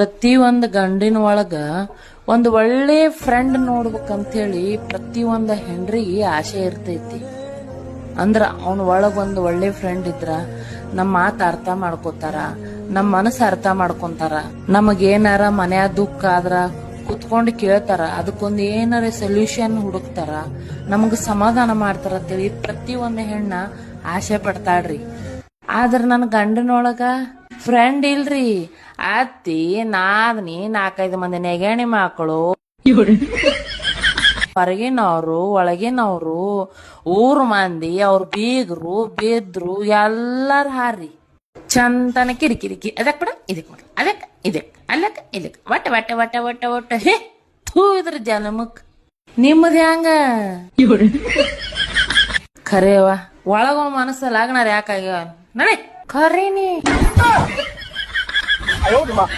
ಪ್ರತಿ ಒಂದು ಗಂಡಿನ ಒಳಗ ಒಂದು ಒಳ್ಳೆ ಫ್ರೆಂಡ್ ನೋಡ್ಬೇಕಂತೇಳಿ ಪ್ರತಿ ಒಂದ್ ಹೆಂಡ್ರಿಗೆ ಆಸೆ ಇರ್ತೈತಿ. ಅಂದ್ರ ಅವನ ಒಳಗ್ ಒಂದ್ ಒಳ್ಳೆ ಫ್ರೆಂಡ್ ಇದ್ರ ನಮ್ಮ ಮಾತು ಅರ್ಥ ಮಾಡ್ಕೋತಾರ ನಮ್ಮ ಮನಸ್ಸು ಅರ್ಥ ಮಾಡ್ಕೊಂತಾರ. ನಮಗೇನಾರ ಮನ್ಯಾಗ ದುಃಖ ಆದ್ರ ಕುತ್ಕೊಂಡು ಕೇಳ್ತಾರ, ಅದಕ್ಕೊಂದು ಏನಾರ ಸೊಲ್ಯೂಷನ್ ಹುಡುಕ್ತಾರ, ನಮಗ ಸಮಾಧಾನ ಮಾಡ್ತಾರ ಅಂತೇಳಿ ಪ್ರತಿ ಒಂದು ಹೆಣ್ಣ ಆಸೆ ಪಡ್ತಾಳ್ರಿ. ಆದ್ರ ನನ್ನ ಗಂಡನೊಳಗ ಫ್ರೆಂಡ್ ಇಲ್ರಿ. ಅತ್ತಿ ನಾದ್ನಿ ನಾಲ್ಕೈದು ಮಂದಿ ನೆಗಣಿ ಮಕ್ಕಳು ಹೊರಗಿನವ್ರು ಒಳಗಿನವ್ರು ಊರ್ ಮಂದಿ ಅವ್ರು ಬೀಗರು ಬಿದ್ರು ಎಲ್ಲಾರ ಹಾರಿ ಚಂದನ ಕಿರಿಕಿರಿಕಿ. ಅದಕ್ ಬಿಡ ಇದಕ್ ಬಿಡ. ಅದಕ್ ಇದಕ್ ಅಲ್ಲಕ್ ಇದಕ್ ಒಟ್ಟ ಒಟ್ಟ ಒಟ್ಟ ಒಟ್ಟ ಒಟ್ಟ. ಹೇ ಥೂ ಇದ್ರ ಜನ್ಮಕ್. ನಿಮ್ಮದ ಹ್ಯಾಂಗ? ಖರೇವ. ಒಳಗ ಯಾಕಾಗ್ಯಾವ ನಡೆ. Kari nih. Ayo, udah,